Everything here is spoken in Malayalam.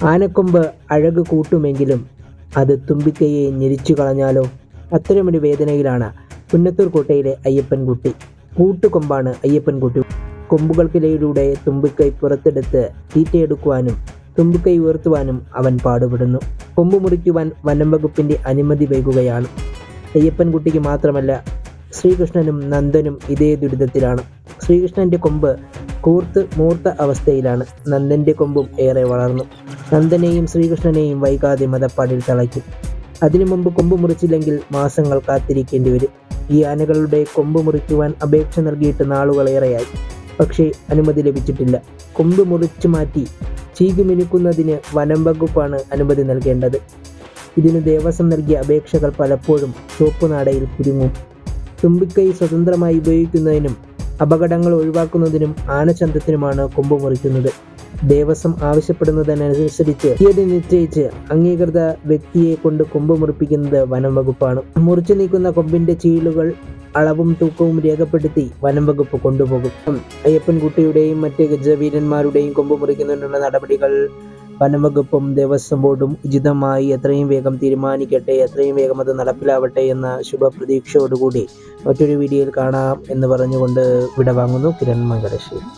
ആനക്കൊമ്പ് അഴക് കൂട്ടുമെങ്കിലും അത് തുമ്പിക്കൈയെ ഞെരിച്ചു കളഞ്ഞാലോ? അത്തരമൊരു വേദനയിലാണ് പുന്നത്തൂർ കോട്ടയിലെ അയ്യപ്പൻകുട്ടി കൂട്ടുകൊമ്പാണ് അയ്യപ്പൻകുട്ടി കൊമ്പുകൾക്കിടയിലൂടെ തുമ്പിക്കൈ പുറത്തെടുത്ത് തീറ്റയെടുക്കുവാനും തുമ്പിക്കൈ ഉയർത്തുവാനും അവൻ പാടുപെടുന്നു. കൊമ്പ് മുറിക്കുവാൻ വനം വകുപ്പിന്റെ അനുമതി വൈകുകയാണ്. അയ്യപ്പൻകുട്ടിക്ക് മാത്രമല്ല ശ്രീകൃഷ്ണനും നന്ദനും ഇതേ ദുരിതത്തിലാണ്. ശ്രീകൃഷ്ണന്റെ കൊമ്പ് കൂർത്ത് മൂർത്ത അവസ്ഥയിലാണ് നന്ദന്റെ കൊമ്പും ഏറെ വളർന്നു. നന്ദനെയും ശ്രീകൃഷ്ണനെയും വൈകാതെ മതപ്പാടിൽ തളയ്ക്കും. അതിനു മുമ്പ് കൊമ്പ് മുറിച്ചില്ലെങ്കിൽ മാസങ്ങൾ കാത്തിരിക്കേണ്ടി വരും. ഈ ആനകളുടെ കൊമ്പ് മുറിക്കുവാൻ അപേക്ഷ നൽകിയിട്ട് നാളുകളേറെയായി പക്ഷേ അനുമതി ലഭിച്ചിട്ടില്ല. കൊമ്പ് മുറിച്ചു മാറ്റി ചീകുമിനുക്കുന്നതിന് വനം വകുപ്പാണ് അനുമതി നൽകേണ്ടത്. ഇതിന് ദേവസ്വം നൽകിയ അപേക്ഷകൾ പലപ്പോഴും ചുവപ്പുനാടയിൽ കുരുങ്ങും. തുമ്പിക്കൈ സ്വതന്ത്രമായി ഉപയോഗിക്കുന്നതിനും അപകടങ്ങൾ ഒഴിവാക്കുന്നതിനും ആനച്ചന്തത്തിനുമാണ് കൊമ്പ് മുറിക്കുന്നത്. ദേവസ്വം ആവശ്യപ്പെടുന്നതിനനുസരിച്ച് തീയതി നിശ്ചയിച്ച് അംഗീകൃത വ്യക്തിയെ കൊണ്ട് കൊമ്പ് മുറിപ്പിക്കുന്നത് വനം വകുപ്പാണ്. മുറിച്ചു നീക്കുന്ന കൊമ്പിന്റെ ചീളുകൾ അളവും തൂക്കവും രേഖപ്പെടുത്തി വനം വകുപ്പ് കൊണ്ടുപോകും. അയ്യപ്പൻകുട്ടിയുടെയും മറ്റ് ഗജവീരന്മാരുടെയും കൊമ്പ് മുറിക്കുന്നതിനുള്ള നടപടികൾ വനം വകുപ്പും ദേവസ്വം ബോർഡും ഉചിതമായി എത്രയും വേഗം തീരുമാനിക്കട്ടെ എത്രയും വേഗം അത് നടപ്പിലാവട്ടെ എന്ന ശുഭപ്രതീക്ഷയോടുകൂടി മറ്റൊരു വീഡിയോയിൽ കാണാം എന്ന് പറഞ്ഞുകൊണ്ട് വിടവാങ്ങുന്നു കിരൺ മംഗലശ്ശേരി.